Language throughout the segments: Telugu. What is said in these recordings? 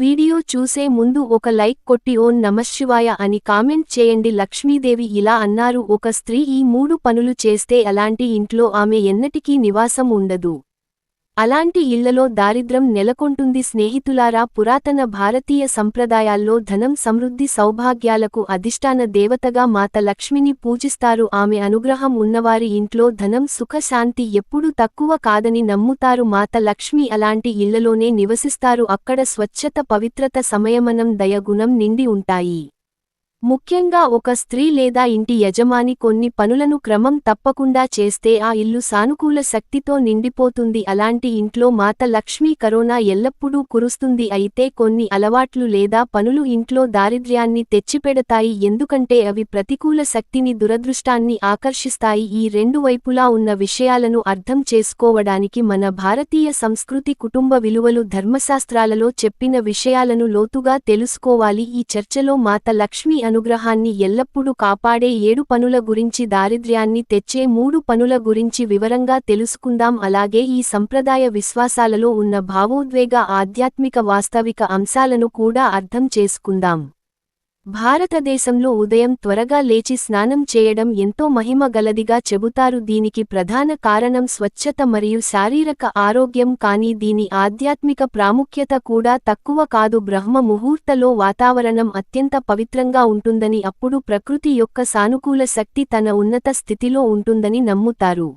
వీడియో చూసే ముందు ఒక లైక్ కొట్టి ఓన్ నమశివాయ అని కామెంట్ చేయండి. లక్ష్మీదేవి ఇలా అన్నారు ఒక స్త్రీ ఈ మూడు పనులు చేస్తే అలాంటి ఇంట్లో ఆమె ఎన్నటికీ నివాసం ఉండదు. అలాంటి ఇళ్ళలో దారిద్రం నెలకొంటుంది. స్నేహితులారా పురాతన భారతీయ సంప్రదాయాల్లో ధనం సమృద్ధి సౌభాగ్యాలకు అధిష్టాన దేవతగా మాత లక్ష్మిని పూజిస్తారు. ఆమె అనుగ్రహం ఉన్నవారి ఇంట్లో ధనం సుఖశాంతి ఎప్పుడూ తక్కువ కాదని నమ్ముతారు. మాత లక్ష్మి అలాంటి ఇళ్ళలోనే నివసిస్తారు. అక్కడ స్వచ్ఛత పవిత్రత సమయమనం దయగుణం నిండి ఉంటాయి. ముఖ్యంగా ఒక స్త్రీ లేదా ఇంటి యజమాని కొన్ని పనులను క్రమం తప్పకుండా చేస్తే ఆ ఇల్లు సానుకూల శక్తితో నిండిపోతుంది. అలాంటి ఇంట్లో మాత లక్ష్మీ కరోనా ఎల్లప్పుడూ కురుస్తుంది. అయితే కొన్ని అలవాట్లు లేదా పనులు ఇంట్లో దారిద్ర్యాన్ని తెచ్చిపెడతాయి. ఎందుకంటే అవి ప్రతికూల శక్తిని దురదృష్టాన్ని ఆకర్షిస్తాయి. ఈ రెండు వైపులా ఉన్న విషయాలను అర్థం చేసుకోవడానికి మన భారతీయ సంస్కృతి కుటుంబ విలువలు ధర్మశాస్త్రాలలో చెప్పిన విషయాలను లోతుగా తెలుసుకోవాలి. ఈ చర్చలో మాత లక్ష్మి అనుగ్రహాన్ని ఎల్లప్పుడూ కాపాడే ఏడు పనుల గురించి దారిద్ర్యాన్ని తెచ్చే మూడు పనుల గురించి వివరంగా తెలుసుకుందాం. అలాగే ఈ సంప్రదాయ విశ్వాసాలలో ఉన్న భావోద్వేగ ఆధ్యాత్మిక వాస్తవిక అంశాలను కూడా అర్థం చేసుకుందాం. భారతదేశంలో ఉదయం త్వరగా లేచి స్నానం చేయడం ఎంతో మహిమ గలదిగా చెబుతారు. దీనికి ప్రధాన కారణం స్వచ్ఛత మరియు శారీరక ఆరోగ్యం. కానీ దీని ఆధ్యాత్మిక ప్రాముఖ్యత కూడా తక్కువ కాదు. బ్రహ్మ ముహూర్తలో వాతావరణం అత్యంత పవిత్రంగా ఉంటుందని అప్పుడు ప్రకృతి యొక్క సానుకూల శక్తి తన ఉన్నత స్థితిలో ఉంటుందని నమ్ముతారు.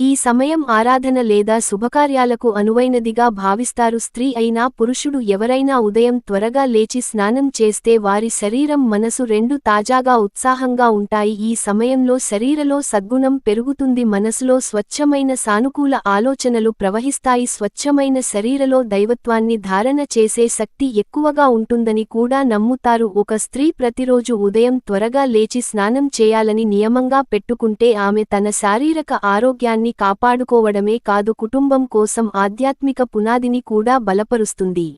ఈ సమయం ఆరాధన లేదా శుభకార్యాలకు అనువైనదిగా భావిస్తారు. స్త్రీ అయినా పురుషుడు ఎవరైనా ఉదయం త్వరగా లేచి స్నానం చేస్తే వారి శరీరం మనసు రెండు తాజాగా ఉత్సాహంగా ఉంటాయి. ఈ సమయంలో శరీరలో సద్గుణం పెరుగుతుంది. మనసులో స్వచ్ఛమైన సానుకూల ఆలోచనలు ప్రవహిస్తాయి. స్వచ్ఛమైన శరీరలో దైవత్వాన్ని ధారణ చేసే శక్తి ఎక్కువగా ఉంటుందని కూడా నమ్ముతారు. ఒక స్త్రీ ప్రతిరోజు ఉదయం త్వరగా లేచి స్నానం చేయాలని నియమంగా పెట్టుకుంటే ఆమె తన శారీరక ఆరోగ్యాన్ని ఆరోగ్యాన్ని కాపాడుకోవడమే కాదు కుటుంబం కోసం ఆధ్యాత్మిక పునాదిని కూడా బలపరుస్తుంది.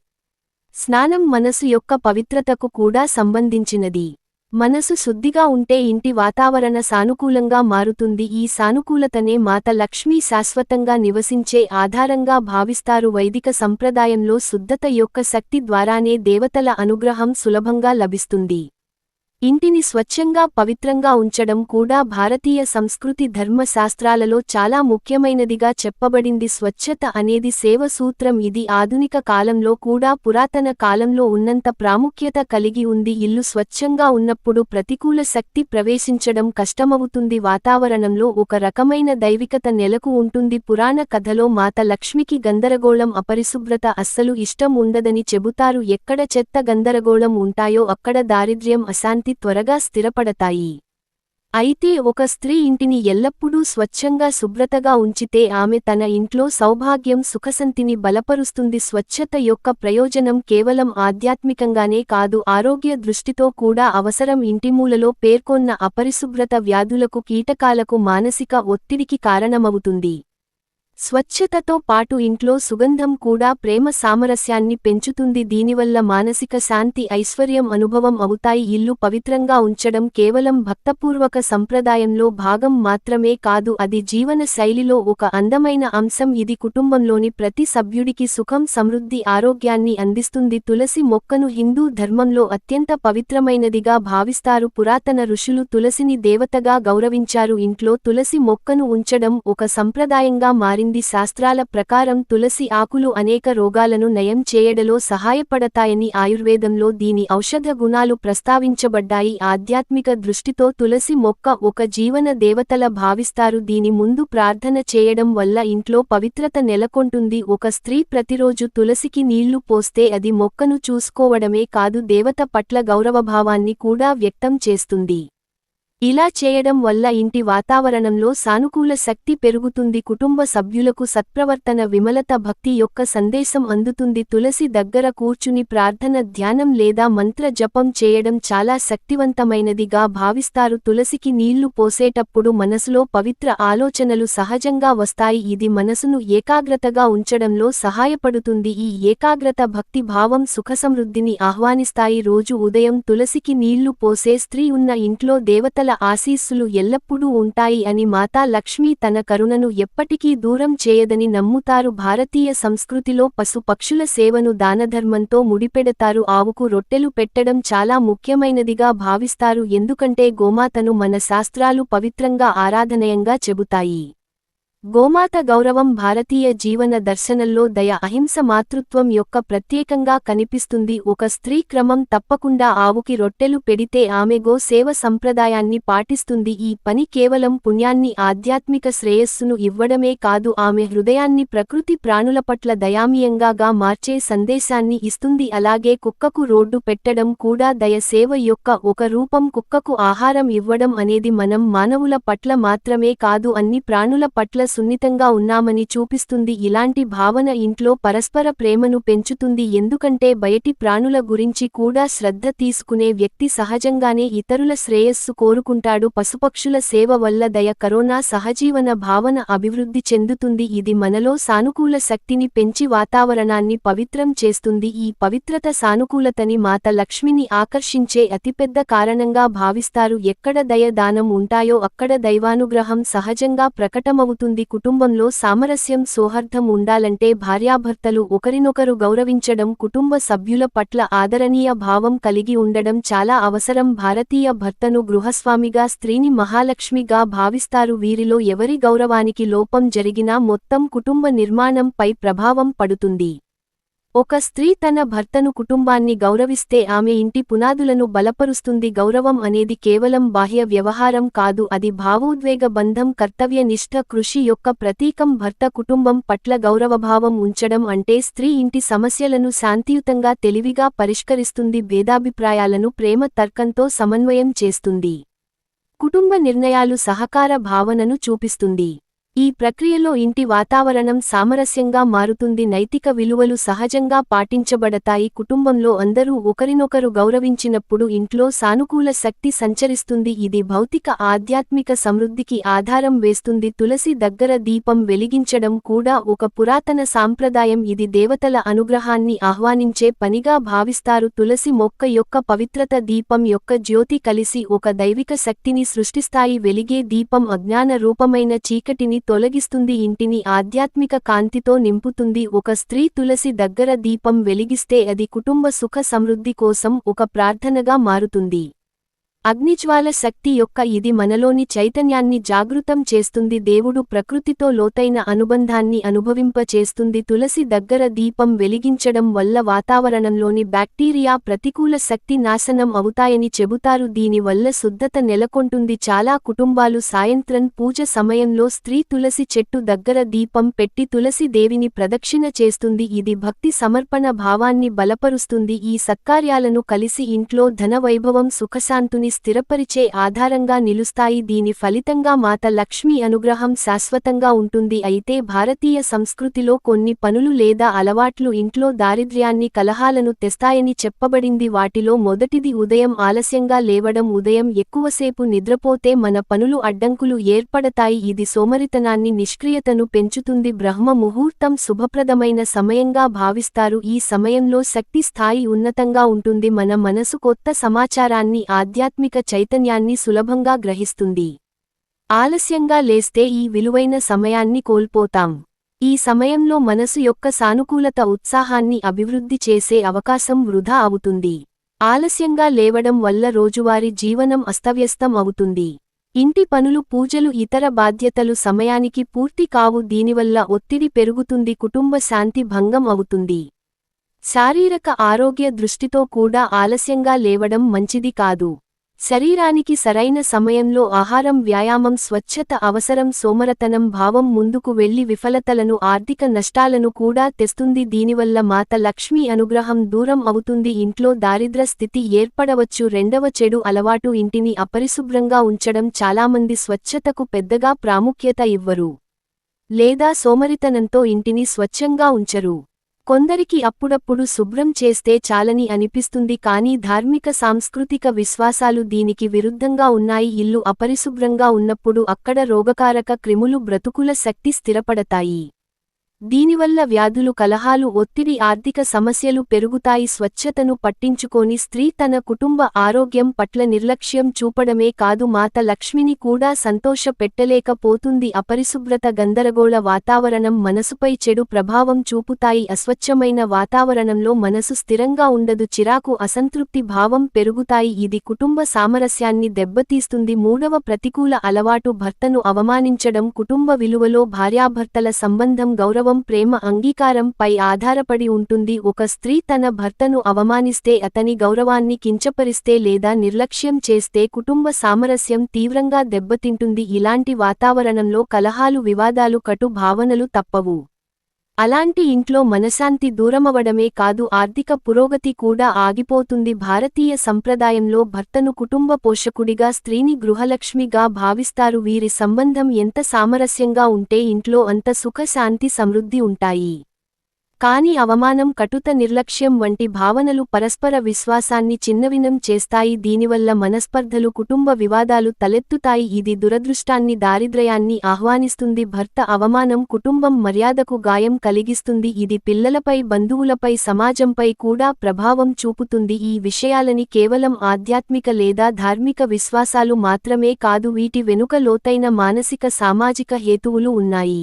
స్నానం మనసు యొక్క పవిత్రతకు కూడా సంబంధించినది. మనసు శుద్ధిగా ఉంటే ఇంటి వాతావరణ సానుకూలంగా మారుతుంది. ఈ సానుకూలతనే మాత లక్ష్మీ శాశ్వతంగా నివసించే ఆధారంగా భావిస్తారు. వైదిక సంప్రదాయంలో శుద్ధత యొక్క శక్తి ద్వారానే దేవతల అనుగ్రహం సులభంగా లభిస్తుంది. ఇంటిని స్వచ్ఛంగా పవిత్రంగా ఉంచడం కూడా భారతీయ సంస్కృతి ధర్మశాస్త్రాలలో చాలా ముఖ్యమైనదిగా చెప్పబడింది. స్వచ్ఛత అనేది సేవ సూత్రం. ఇది ఆధునిక కాలంలో కూడా పురాతన కాలంలో ఉన్నంత ప్రాముఖ్యత కలిగి ఉంది. ఇల్లు స్వచ్ఛంగా ఉన్నప్పుడు ప్రతికూల శక్తి ప్రవేశించడం కష్టమవుతుంది. వాతావరణంలో ఒక రకమైన దైవికత నెలకు ఉంటుంది. పురాణ కథలో మాత లక్ష్మికి గందరగోళం అపరిశుభ్రత అస్సలు ఇష్టం ఉండదని చెబుతారు. ఎక్కడ చెత్త గందరగోళం ఉంటాయో అక్కడ దారిద్ర్యం అశాంతి త్వరగా స్థిరపడతాయి. అయితే ఒక స్త్రీ ఇంటిని ఎల్లప్పుడూ స్వచ్ఛంగా శుభ్రతగా ఉంచితే ఆమె తన ఇంట్లో సౌభాగ్యం సుఖసంతిని బలపరుస్తుంది. స్వచ్ఛత యొక్క ప్రయోజనం కేవలం ఆధ్యాత్మికంగానే కాదు ఆరోగ్య దృష్టితో కూడా అవసరం. ఇంటిమూలలో పేర్కొన్న అపరిశుభ్రత వ్యాధులకు కీటకాలకు మానసిక ఒత్తిడికి కారణమవుతుంది. స్వచ్ఛతతో పాటు ఇంట్లో సుగంధం కూడా ప్రేమ సామరస్యాన్ని పెంచుతుంది. దీనివల్ల మానసిక శాంతి ఐశ్వర్యం అనుభవం అవుతాయి. ఇల్లు పవిత్రంగా ఉంచడం కేవలం భక్తపూర్వక సంప్రదాయంలో భాగం మాత్రమే కాదు అది జీవన శైలిలో ఒక అందమైన అంశం. ఇది కుటుంబంలోని ప్రతి సభ్యుడికి సుఖం సమృద్ధి ఆరోగ్యాన్ని అందిస్తుంది. తులసి మొక్కను హిందూ ధర్మంలో అత్యంత పవిత్రమైనదిగా భావిస్తారు. పురాతన ఋషులు తులసిని దేవతగా గౌరవించారు. ఇంట్లో తులసి మొక్కను ఉంచడం ఒక సంప్రదాయంగా మారింది. శాస్త్రాల ప్రకారం తులసి ఆకులు అనేక రోగాలను నయం చేయడలో సహాయపడతాయని ఆయుర్వేదంలో దీని ఔషధ గుణాలు ప్రస్తావించబడ్డాయి. ఆధ్యాత్మిక దృష్టితో తులసి మొక్క ఒక జీవన దేవతల భావిస్తారు. దీని ముందు ప్రార్థన చేయడం వల్ల ఇంట్లో పవిత్రత నెలకొంటుంది. ఒక స్త్రీ ప్రతిరోజు తులసికి నీళ్ళు పోస్తే అది మొక్కను చూసుకోవడమే కాదు దేవత పట్ల గౌరవభావాన్ని కూడా వ్యక్తం చేస్తుంది. ఇలా చేయడం వల్ల ఇంటి వాతావరణంలో సానుకూల శక్తి పెరుగుతుంది. కుటుంబ సభ్యులకు సత్ప్రవర్తన విమలత భక్తి యొక్క సందేశం అందుతుంది. తులసి దగ్గర కూర్చుని ప్రార్థన ధ్యానం లేదా మంత్ర జపం చేయడం చాలా శక్తివంతమైనదిగా భావిస్తారు. తులసికి నీళ్ళు పోసేటప్పుడు మనసులో పవిత్ర ఆలోచనలు సహజంగా వస్తాయి. ఇది మనసును ఏకాగ్రతగా ఉంచడంలో సహాయపడుతుంది. ఈ ఏకాగ్రత భక్తి భావం సుఖసమృద్ధిని ఆహ్వానిస్తాయి. రోజు ఉదయం తులసికి నీళ్ళు పోసే స్త్రీ ఉన్న ఇంట్లో దేవతల ఆశీస్సులు ఎల్లప్పుడూ ఉంటాయి అని మాతా లక్ష్మి తన కరుణను ఎప్పటికీ దూరం చేయదని నమ్ముతారు. భారతీయ సంస్కృతిలో పశు పక్షుల సేవను దానధర్మంతో ముడిపెడతారు. ఆవుకు రొట్టెలు పెట్టడం చాలా ముఖ్యమైనదిగా భావిస్తారు. ఎందుకంటే గోమాతను మన శాస్త్రాలు పవిత్రంగా ఆరాధనయంగా చెబుతాయి. గోమాత గౌరవం భారతీయ జీవన దర్శనంలో దయ అహింస మాతృత్వం యొక్క ప్రత్యేకంగా కనిపిస్తుంది. ఒక స్త్రీ క్రమం తప్పకుండా ఆవుకి రొట్టెలు పెడితే ఆమె గో సేవ సంప్రదాయాన్ని పాటిస్తుంది. ఈ పని కేవలం పుణ్యాన్ని ఆధ్యాత్మిక శ్రేయస్సును ఇవ్వడమే కాదు ఆమె హృదయాన్ని ప్రకృతి ప్రాణుల పట్ల దయామీయంగాగా మార్చే సందేశాన్ని ఇస్తుంది. అలాగే కుక్కకు రోడ్డు పెట్టడం కూడా దయ సేవ యొక్క ఒక రూపం. కుక్కకు ఆహారం ఇవ్వడం అనేది మనం మానవుల పట్ల మాత్రమే కాదు అన్ని ప్రాణుల పట్ల సున్నితంగా ఉన్నామని చూపిస్తుంది. ఇలాంటి భావన ఇంట్లో పరస్పర ప్రేమను పెంచుతుంది. ఎందుకంటే బయటి ప్రాణుల గురించి కూడా శ్రద్ధ తీసుకునే వ్యక్తి సహజంగానే ఇతరుల శ్రేయస్సు కోరుకుంటాడు. పశుపక్షుల సేవ వల్ల దయ కరోనా సహజీవన భావన అభివృద్ధి చెందుతుంది. ఇది మనలో సానుకూల శక్తిని పెంచి వాతావరణాన్ని పవిత్రం చేస్తుంది. ఈ పవిత్రత సానుకూలతని మాత లక్ష్మిని ఆకర్షించే అతిపెద్ద కారణంగా భావిస్తారు. ఎక్కడ దయ దానం ఉంటాయో అక్కడ దైవానుగ్రహం సహజంగా ప్రకటమవుతుంది. కుటుంబంలో సామరస్యం సౌహార్దం ఉండాలంటే భార్యాభర్తలు ఒకరినొకరు గౌరవించడం కుటుంబ సభ్యుల పట్ల ఆదరణీయ భావం కలిగి ఉండడం చాలా అవసరం. భారతీయ భర్తను గృహస్వామిగా స్త్రీని మహాలక్ష్మిగా భావిస్తారు. వీరిలో ఎవరి గౌరవానికి లోపం జరిగినా మొత్తం కుటుంబ నిర్మాణంపై ప్రభావం పడుతుంది. ఒక స్త్రీ తన భర్తను కుటుంబాన్ని గౌరవిస్తే ఆమె ఇంటి పునాదులను బలపరుస్తుంది. గౌరవం అనేది కేవలం బాహ్య వ్యవహారం కాదు అది భావోద్వేగ బంధం కర్తవ్యనిష్ఠ కృషి యొక్క ప్రతీకం. భర్త కుటుంబం పట్ల గౌరవభావం ఉంచడం అంటే స్త్రీ ఇంటి సమస్యలను శాంతియుతంగా తెలివిగా పరిష్కరిస్తుంది భేదాభిప్రాయాలను ప్రేమ తర్కంతో సమన్వయం చేస్తుంది. కుటుంబ నిర్ణయాలు సహకార భావనను చూపిస్తుంది. ఈ ప్రక్రియలో ఇంటి వాతావరణం సామరస్యంగా మారుతుంది. నైతిక విలువలు సహజంగా పాటించబడతాయి. కుటుంబంలో అందరూ ఒకరినొకరు గౌరవించినప్పుడు ఇంట్లో సానుకూల శక్తి సంచరిస్తుంది. ఇది భౌతిక ఆధ్యాత్మిక సమృద్ధికి ఆధారం వేస్తుంది. తులసి దగ్గర దీపం వెలిగించడం కూడా ఒక పురాతన సాంప్రదాయం. ఇది దేవతల అనుగ్రహాన్ని ఆహ్వానించే పనిగా భావిస్తారు. తులసి మొక్క యొక్క పవిత్రత దీపం యొక్క జ్యోతి కలిసి ఒక దైవిక శక్తిని సృష్టిస్తాయి. వెలిగే దీపం అజ్ఞాన రూపమైన చీకటిని తొలగిస్తుంది. ఇంటిని ఆధ్యాత్మిక కాంతితో నింపుతుంది. ఒక స్త్రీ తులసి దగ్గర దీపం వెలిగిస్తే అది కుటుంబ సుఖ సమృద్ధి కోసం ఒక ప్రార్థనగా మారుతుంది. అగ్నిజ్వాల శక్తి యొక్క ఇది మనలోని చైతన్యాన్ని జాగృతం చేస్తుంది దేవుడు ప్రకృతితో లోతైన అనుబంధాన్ని అనుభవింపచేస్తుంది. తులసి దగ్గర దీపం వెలిగించడం వల్ల వాతావరణంలోని బ్యాక్టీరియా ప్రతికూల శక్తి నాశనం అవుతాయని చెబుతారు. దీనివల్ల శుద్ధత నెలకొంటుంది. చాలా కుటుంబాలు సాయంత్రం పూజ సమయంలో స్త్రీ తులసి చెట్టు దగ్గర దీపం పెట్టి తులసి దేవిని ప్రదక్షిణ చేస్తుంది. ఇది భక్తి సమర్పణ భావాన్ని బలపరుస్తుంది. ఈ సత్కార్యాలను కలిసి ఇంట్లో ధనవైభవం సుఖశాంతుని స్థిరపరిచే ఆధారంగా నిలుస్తాయి. దీని ఫలితంగా మాత లక్ష్మీ అనుగ్రహం శాశ్వతంగా ఉంటుంది. అయితే భారతీయ సంస్కృతిలో కొన్ని పనులు లేదా అలవాట్లు ఇంట్లో దారిద్ర్యాన్ని కలహాలను తెస్తాయని చెప్పబడింది. వాటిలో మొదటిది ఉదయం ఆలస్యంగా లేవడం ఉదయం ఎక్కువసేపు నిద్రపోతే మన పనులు అడ్డంకులు ఏర్పడతాయి. ఇది సోమరితనాన్ని నిష్క్రియతను పెంచుతుంది. బ్రహ్మ ముహూర్తం శుభప్రదమైన సమయంగా భావిస్తారు. ఈ సమయంలో శక్తి స్థాయి ఉన్నతంగా ఉంటుంది. మన మనసు కొత్త సమాచారాన్ని ఆధ్యాత్మిక చైతన్యాన్ని సులభంగా గ్రహిస్తుంది. ఆలస్యంగా లేస్తే ఈ విలువైన సమయాన్ని కోల్పోతాం. ఈ సమయంలో మనసు యొక్క సానుకూలత ఉత్సాహాన్ని అభివృద్ధి చేసే అవకాశం వృధా అవుతుంది. ఆలస్యంగా లేవడం వల్ల రోజువారీ జీవనం అస్తవ్యస్తం అవుతుంది. ఇంటి పనులు పూజలు ఇతర బాధ్యతలు సమయానికి పూర్తి కావు దీనివల్ల ఒత్తిడి పెరుగుతుంది కుటుంబ శాంతి భంగం అవుతుంది. శారీరక ఆరోగ్య దృష్టితో కూడా ఆలస్యంగా లేవడం మంచిది కాదు. శరీరానికి సరైన సమయంలో ఆహారం వ్యాయామం స్వచ్ఛత అవసరం సోమరతనం భావం ముందుకు వెళ్ళి విఫలతలను ఆర్థిక నష్టాలను కూడా తెస్తుంది. దీనివల్ల మాత లక్ష్మీ అనుగ్రహం దూరం అవుతుంది. ఇంట్లో దారిద్ర స్థితి ఏర్పడవచ్చు. రెండవ చెడు అలవాటు ఇంటిని అపరిశుభ్రంగా ఉంచడం చాలామంది స్వచ్ఛతకు పెద్దగా ప్రాముఖ్యత ఇవ్వరు. లేదా సోమరితనంతో ఇంటిని స్వచ్ఛంగా ఉంచరు. కొందరికి అప్పుడప్పుడు శుభ్రం చేస్తే చాలని అనిపిస్తుంది కానీ ధార్మిక సాంస్కృతిక విశ్వాసాలు దీనికి విరుద్ధంగా ఉన్నాయి. ఇల్లు అపరిశుభ్రంగా ఉన్నప్పుడు అక్కడ రోగకారక క్రిములు బ్రతుకుల శక్తి స్థిరపడతాయి. దీనివల్ల వ్యాధులు కలహాలు ఒత్తిడి ఆర్థిక సమస్యలు పెరుగుతాయి. స్వచ్ఛతను పట్టించుకోని స్త్రీ తన కుటుంబ ఆరోగ్యం పట్ల నిర్లక్ష్యం చూపడమే కాదు మాత లక్ష్మిని కూడా సంతోష పెట్టలేకపోతుంది అపరిశుభ్రత గందరగోళ వాతావరణం మనసుపై చెడు ప్రభావం చూపుతాయి. అస్వచ్ఛమైన వాతావరణంలో మనసు స్థిరంగా ఉండదు. చిరాకు అసంతృప్తి భావం పెరుగుతాయి. ఇది కుటుంబ సామరస్యాన్ని దెబ్బతీస్తుంది. మూడవ ప్రతికూల అలవాటు భర్తను అవమానించడం. కుటుంబ విలువలో భార్యాభర్తల సంబంధం గౌరవం ప్రేమ అంగీకారం పై ఆధారపడి ఉంటుంది. ఒక స్త్రీ తన భర్తను అవమానిస్తే అతని గౌరవాన్ని కించపరిస్తే లేదా నిర్లక్ష్యం చేస్తే కుటుంబ సామరస్యం తీవ్రంగా దెబ్బతింటుంది. ఇలాంటి వాతావరణంలో కలహాలు వివాదాలు కటు భావనలు తప్పవు. అలాంటి ఇంట్లో మనశాంతి దూరమవడమే కాదు ఆర్థిక పురోగతి కూడా ఆగిపోతుంది. భారతీయ సంప్రదాయంలో భర్తను కుటుంబ పోషకుడిగా స్త్రీని గృహలక్ష్మిగా భావిస్తారు. వీరి సంబంధం ఎంత సామరస్యంగా ఉంటే ఇంట్లో అంత సుఖశాంతి సమృద్ధి ఉంటాయి. కాని అవమానం కటుత నిర్లక్ష్యం వంటి భావనలు పరస్పర విశ్వాసాన్ని చిన్నవినం చేస్తాయి. దీనివల్ల మనస్పర్ధలు కుటుంబ వివాదాలు తలెత్తుతాయి. ఇది దురదృష్టాన్ని దారిద్రయాన్ని ఆహ్వానిస్తుంది. భర్త అవమానం కుటుంబం మర్యాదకు గాయం కలిగిస్తుంది. ఇది పిల్లలపై బంధువులపై సమాజంపై కూడా ప్రభావం చూపుతుంది. ఈ విషయాలని కేవలం ఆధ్యాత్మిక లేదా ధార్మిక విశ్వాసాలు మాత్రమే కాదు వీటి వెనుక లోతైన మానసిక సామాజిక హేతువులు ఉన్నాయి.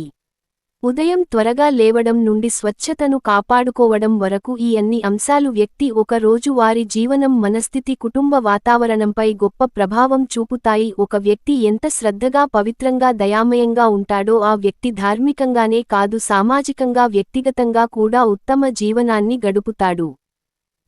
ఉదయం త్వరగా లేవడం నుండి స్వచ్ఛతను కాపాడుకోవడం వరకు ఈ అన్ని అంశాలు వ్యక్తి ఒక రోజు వారి జీవనం మనస్థితి కుటుంబ వాతావరణంపై గొప్ప ప్రభావం చూపుతాయి. ఒక వ్యక్తి ఎంత శ్రద్ధగా పవిత్రంగా దయామయంగా ఉంటాడో ఆ వ్యక్తి ధార్మికంగానే కాదు సామాజికంగా వ్యక్తిగతంగా కూడా ఉత్తమ జీవనాన్ని గడుపుతాడు.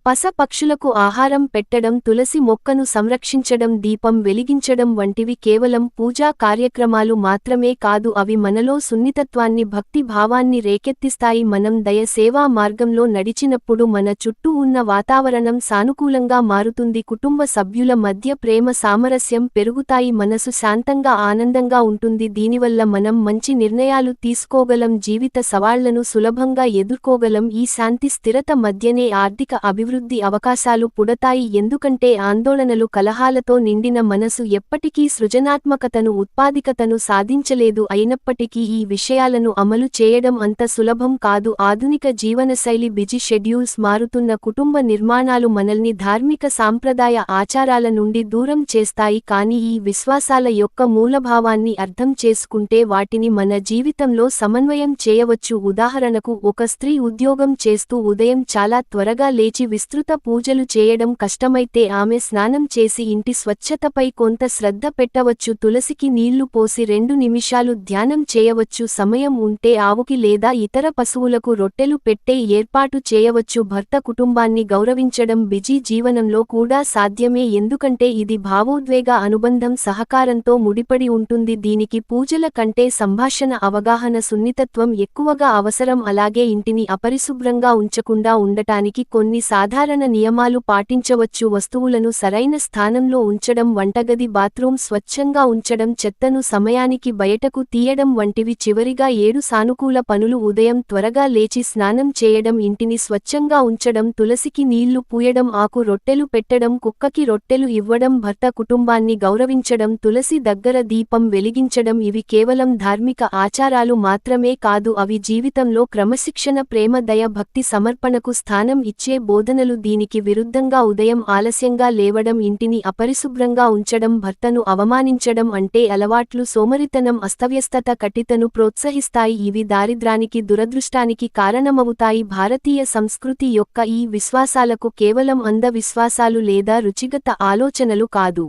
పస పక్షులకు ఆహారం పెట్టడం తులసి మొక్కను సంరక్షించడం దీపం వెలిగించడం వంటివి కేవలం పూజా కార్యక్రమాలు మాత్రమే కాదు అవి మనలో సున్నితత్వాన్ని భక్తి భావాన్ని రేకెత్తిస్తాయి. మనం దయ సేవా మార్గంలో నడిచినప్పుడు మన చుట్టూ ఉన్న వాతావరణం సానుకూలంగా మారుతుంది. కుటుంబ సభ్యుల మధ్య ప్రేమ సామరస్యం పెరుగుతాయి. మనసు శాంతంగా ఆనందంగా ఉంటుంది. దీనివల్ల మనం మంచి నిర్ణయాలు తీసుకోగలం. జీవిత సవాళ్ళను సులభంగా ఎదుర్కోగలం. ఈ శాంతి స్థిరత మధ్యనే ఆర్థిక అభివృద్ధి అభివృద్ధి అవకాశాలు పుడతాయి ఎందుకంటే ఆందోళనలు కలహాలతో నిండిన మనసు ఎప్పటికీ సృజనాత్మకతను ఉత్పాదికతను సాధించలేదు అయినప్పటికీ ఈ విషయాలను అమలు చేయడం అంత సులభం కాదు. ఆధునిక జీవనశైలి బిజీ షెడ్యూల్స్ మారుతున్న కుటుంబ నిర్మాణాలు మనల్ని ధార్మిక సాంప్రదాయ ఆచారాల నుండి దూరం చేస్తాయి కానీ ఈ విశ్వాసాల యొక్క మూలభావాన్ని అర్థం చేసుకుంటే వాటిని మన జీవితంలో సమన్వయం చేయవచ్చు. ఉదాహరణకు ఒక స్త్రీ ఉద్యోగం చేస్తూ ఉదయం చాలా త్వరగా లేచి విస్తృత పూజలు చేయడం కష్టమైతే ఆమె స్నానం చేసి ఇంటి స్వచ్ఛతపై కొంత శ్రద్ధ పెట్టవచ్చు. తులసికి నీళ్ళు పోసి రెండు నిమిషాలు ధ్యానం చేయవచ్చు. సమయం ఉంటే ఆవుకి లేదా ఇతర పశువులకు రొట్టెలు పెట్టే ఏర్పాటు చేయవచ్చు. భర్త కుటుంబాన్ని గౌరవించడం బిజీ జీవనంలో కూడా సాధ్యమే. ఎందుకంటే ఇది భావోద్వేగ అనుబంధం సహకారంతో ముడిపడి ఉంటుంది. దీనికి పూజల కంటే సంభాషణ అవగాహన సున్నితత్వం ఎక్కువగా అవసరం. అలాగే ఇంటిని అపరిశుభ్రంగా ఉంచకుండా ఉండటానికి కొన్ని సాధారణ నియమాలు పాటించవచ్చు. వస్తువులను సరైన స్థానంలో ఉంచడం వంటగది బాత్రూం స్వచ్ఛంగా ఉంచడం చెత్తను సమయానికి బయటకు తీయడం వంటివి చివరిగా ఏడు సానుకూల పనులు. ఉదయం త్వరగా లేచి స్నానం చేయడం ఇంటిని స్వచ్ఛంగా ఉంచడం తులసికి నీళ్ళు పూయడం ఆకు రొట్టెలు పెట్టడం కుక్కకి రొట్టెలు ఇవ్వడం భర్త కుటుంబాన్ని గౌరవించడం తులసి దగ్గర దీపం వెలిగించడం ఇవి కేవలం ధార్మిక ఆచారాలు మాత్రమే కాదు. అవి జీవితంలో క్రమశిక్షణ ప్రేమ దయ భక్తి సమర్పణకు స్థానం ఇచ్చే బోధన బోధనలు దీనికి విరుద్ధంగా ఉదయం ఆలస్యంగా లేవడం ఇంటిని అపరిశుభ్రంగా ఉంచడం భర్తను అవమానించడం అంటే అలవాట్లు సోమరితనం అస్తవ్యస్తత కటితను ప్రోత్సహిస్తాయి. ఇవి దారిద్రానికి దురదృష్టానికి కారణమవుతాయి. భారతీయ సంస్కృతి యొక్క ఈ విశ్వాసాలకు కేవలం అంధవిశ్వాసాలు లేదా రుచిగత ఆలోచనలు కాదు.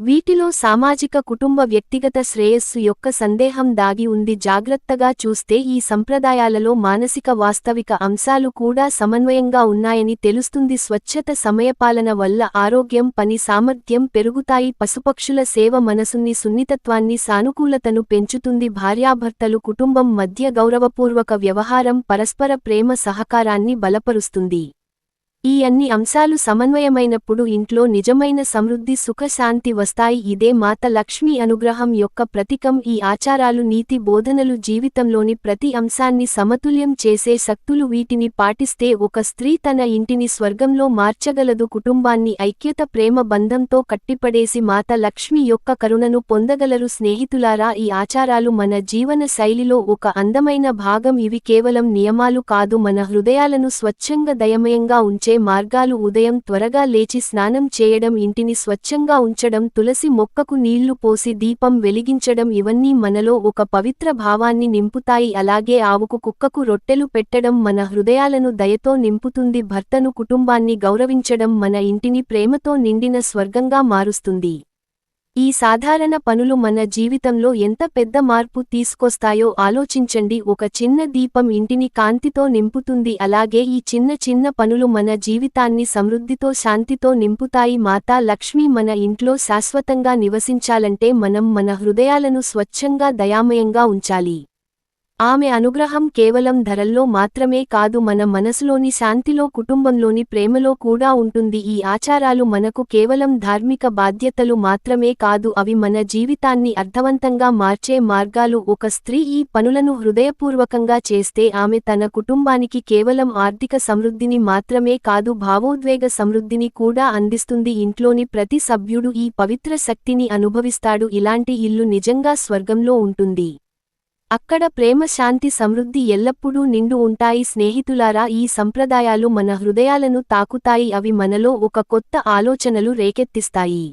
వీటిలో సామాజిక కుటుంబ వ్యక్తిగత శ్రేయస్సు యొక్క సందేహం దాగి ఉంది. జాగ్రత్తగా చూస్తే ఈ సంప్రదాయాలలో మానసిక వాస్తవిక అంశాలు కూడా సమన్వయంగా ఉన్నాయని తెలుస్తుంది. స్వచ్ఛత సమయపాలన వల్ల ఆరోగ్యం పని సామర్థ్యం పెరుగుతాయి. పశుపక్షుల సేవ మనసుని సున్నితత్వాన్ని సానుకూలతను పెంచుతుంది. భార్యాభర్తలు కుటుంబం మధ్య గౌరవపూర్వక వ్యవహారం పరస్పర ప్రేమ సహకారాన్ని బలపరుస్తుంది. ఈ అన్ని అంశాలు సమన్వయమైనప్పుడు ఇంట్లో నిజమైన సమృద్ధి సుఖశాంతి వస్తాయి. ఇదే మాత లక్ష్మీ అనుగ్రహం యొక్క ప్రతికం. ఈ ఆచారాలు నీతి బోధనలు జీవితంలోని ప్రతి అంశాన్ని సమతుల్యం చేసే శక్తులు వీటిని పాటిస్తే ఒక స్త్రీ తన ఇంటిని స్వర్గంలో మార్చగలదు. కుటుంబాన్ని ఐక్యత ప్రేమ బంధంతో కట్టిపడేసి మాత లక్ష్మి యొక్క కరుణను పొందగలరు. స్నేహితులారా ఈ ఆచారాలు మన జీవన శైలిలో ఒక అందమైన భాగం. ఇవి కేవలం నియమాలు కాదు మన హృదయాలను స్వచ్ఛంగా దయమయంగా ఉంచే మార్గాలు ఉదయం త్వరగా లేచి స్నానం చేయడం ఇంటిని స్వచ్ఛంగా ఉంచడం తులసి మొక్కకు నీళ్ళు పోసి దీపం వెలిగించడం ఇవన్నీ మనలో ఒక పవిత్ర భావాన్ని నింపుతాయి. అలాగే ఆవుకు కుక్కకు రొట్టెలు పెట్టడం మన హృదయాలను దయతో నింపుతుంది. భర్తను కుటుంబాన్ని గౌరవించడం మన ఇంటిని ప్రేమతో నిండిన స్వర్గంగా మారుస్తుంది. ఈ సాధారణ పనులు మన జీవితంలో ఎంత పెద్ద మార్పు తీసుకొస్తాయో ఆలోచించండి. ఒక చిన్న దీపం ఇంటిని కాంతితో నింపుతుంది. అలాగే ఈ చిన్న చిన్న పనులు మన జీవితాన్ని సమృద్ధితో శాంతితో నింపుతాయి. మాతా లక్ష్మి మన ఇంట్లో శాశ్వతంగా నివసించాలంటే మనం మన హృదయాలను స్వచ్ఛంగా దయామయంగా ఉంచాలి. ఆమె అనుగ్రహం కేవలం ధరల్లో మాత్రమే కాదు మన మనసులోని శాంతిలో కుటుంబంలోని ప్రేమలో కూడా ఉంటుంది. ఈ ఆచారాలు మనకు కేవలం ధార్మిక బాధ్యతలు మాత్రమే కాదు అవి మన జీవితాన్ని అర్థవంతంగా మార్చే మార్గాలు. ఒక స్త్రీ ఈ పనులను హృదయపూర్వకంగా చేస్తే ఆమె తన కుటుంబానికి కేవలం ఆర్థిక సమృద్ధిని మాత్రమే కాదు భావోద్వేగ సమృద్ధిని కూడా అందిస్తుంది. ఇంట్లోని ప్రతి సభ్యుడు ఈ పవిత్ర శక్తిని అనుభవిస్తాడు. ఇలాంటి ఇల్లు నిజంగా స్వర్గంలో ఉంటుంది. అక్కడ ప్రేమ శాంతి సమృద్ధి ఎల్లప్పుడూ నిండు ఉంటాయి. స్నేహితులారా ఈ సంప్రదాయాలు మన హృదయాలను తాకుతాయి. అవి మనలో ఒక కొత్త ఆలోచనలు రేకెత్తిస్తాయి.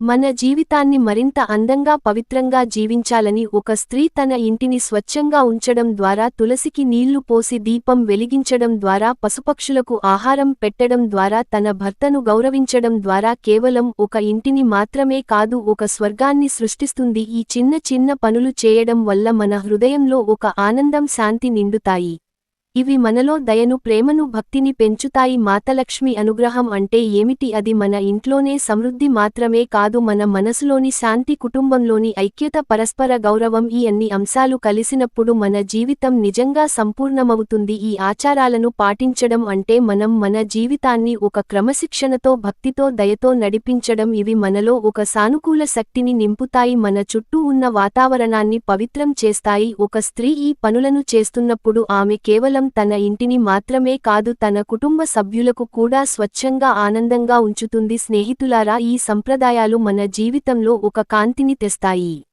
మన జీవితాన్ని మరింత అందంగా పవిత్రంగా జీవించాలని ఒక స్త్రీ తన ఇంటిని స్వచ్ఛంగా ఉంచడం ద్వారా తులసికి నీళ్ళు పోసి దీపం వెలిగించడం ద్వారా పశుపక్షులకు ఆహారం పెట్టడం ద్వారా తన భర్తను గౌరవించడం ద్వారా కేవలం ఒక ఇంటిని మాత్రమే కాదు ఒక స్వర్గాన్ని సృష్టిస్తుంది. ఈ చిన్న చిన్న పనులు చేయడం వల్ల మన హృదయంలో ఒక ఆనందం శాంతి నిండుతాయి. ఇవి మనలో దయను ప్రేమను భక్తిని పెంచుతాయి. మాతలక్ష్మి అనుగ్రహం అంటే ఏమిటి? అది మన ఇంట్లోనే సమృద్ధి మాత్రమే కాదు మన మనసులోని శాంతి కుటుంబంలోని ఐక్యత పరస్పర గౌరవం ఈ అన్ని అంశాలు కలిసినప్పుడు మన జీవితం నిజంగా సంపూర్ణమవుతుంది. ఈ ఆచారాలను పాటించడం అంటే మనం మన జీవితాన్ని ఒక క్రమశిక్షణతో భక్తితో దయతో నడిపించడం. ఇవి మనలో ఒక సానుకూల శక్తిని నింపుతాయి. మన చుట్టూ ఉన్న వాతావరణాన్ని పవిత్రం చేస్తాయి. ఒక స్త్రీ ఈ పనులను చేస్తున్నప్పుడు ఆమె కేవలం తన ఇంటిని మాత్రమే కాదు తన కుటుంబ సభ్యులకు కూడా స్వచ్ఛంగా ఆనందంగా ఉంచుతుంది. స్నేహితులారా ఈ సంప్రదాయాలు మన జీవితంలో ఒక కాంతిని తెస్తాయి.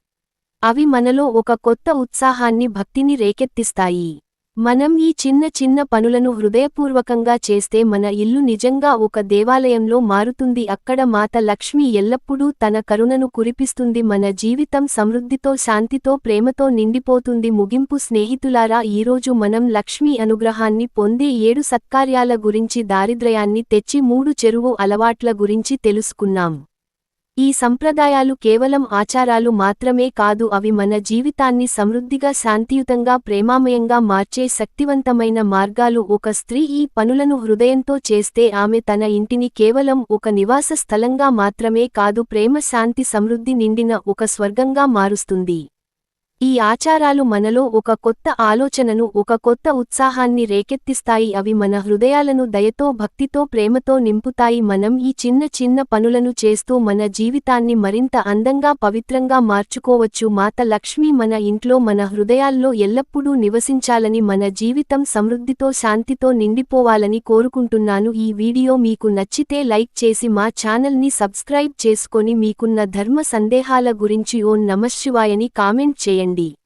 అవి మనలో ఒక కొత్త ఉత్సాహాన్ని భక్తిని రేకెత్తిస్తాయి. మనం ఈ చిన్న చిన్న పనులను హృదయపూర్వకంగా చేస్తే మన ఇల్లు నిజంగా ఒక దేవాలయంలో మారుతుంది. అక్కడ మాత లక్ష్మి ఎల్లప్పుడూ తన కరుణను కురిపిస్తుంది. మన జీవితం సమృద్ధితో శాంతితో ప్రేమతో నిండిపోతుంది. ముగింపు స్నేహితులారా ఈరోజు మనం లక్ష్మీ అనుగ్రహాన్ని పొందే ఏడు సత్కార్యాల గురించి దారిద్రయాన్ని తెచ్చి మూడు చెరువు అలవాట్ల గురించి తెలుసుకున్నాం. ఈ సంప్రదాయాలు కేవలం ఆచారాలు మాత్రమే కాదు అవి మన జీవితాన్ని సమృద్ధిగా శాంతియుతంగా ప్రేమామయంగా మార్చే శక్తివంతమైన మార్గాలు. ఒక స్త్రీ ఈ పనులను హృదయంతో చేస్తే ఆమె తన ఇంటిని కేవలం ఒక నివాస స్థలంగా మాత్రమే కాదు ప్రేమ శాంతి సమృద్ధి నిండిన ఒక స్వర్గంగా మారుస్తుంది. ఈ ఆచారాలు మనలో ఒక కొత్త ఆలోచనను ఒక కొత్త ఉత్సాహాన్ని రేకెత్తిస్తాయి. అవి మన హృదయాలను దయతో భక్తితో ప్రేమతో నింపుతాయి. మనం ఈ చిన్న చిన్న పనులను చేస్తూ మన జీవితాన్ని మరింత అందంగా పవిత్రంగా మార్చుకోవచ్చు. మాత లక్ష్మి మన ఇంట్లో మన హృదయాల్లో ఎల్లప్పుడూ నివసించాలని మన జీవితం సమృద్ధితో శాంతితో నిండిపోవాలని కోరుకుంటున్నాను. ఈ వీడియో మీకు నచ్చితే లైక్ చేసి మా ఛానల్ని సబ్స్క్రైబ్ చేసుకొని మీకున్న ధర్మ సందేహాల గురించి ఓం నమశివాయని కామెంట్ చేయండి. chuẩn bị.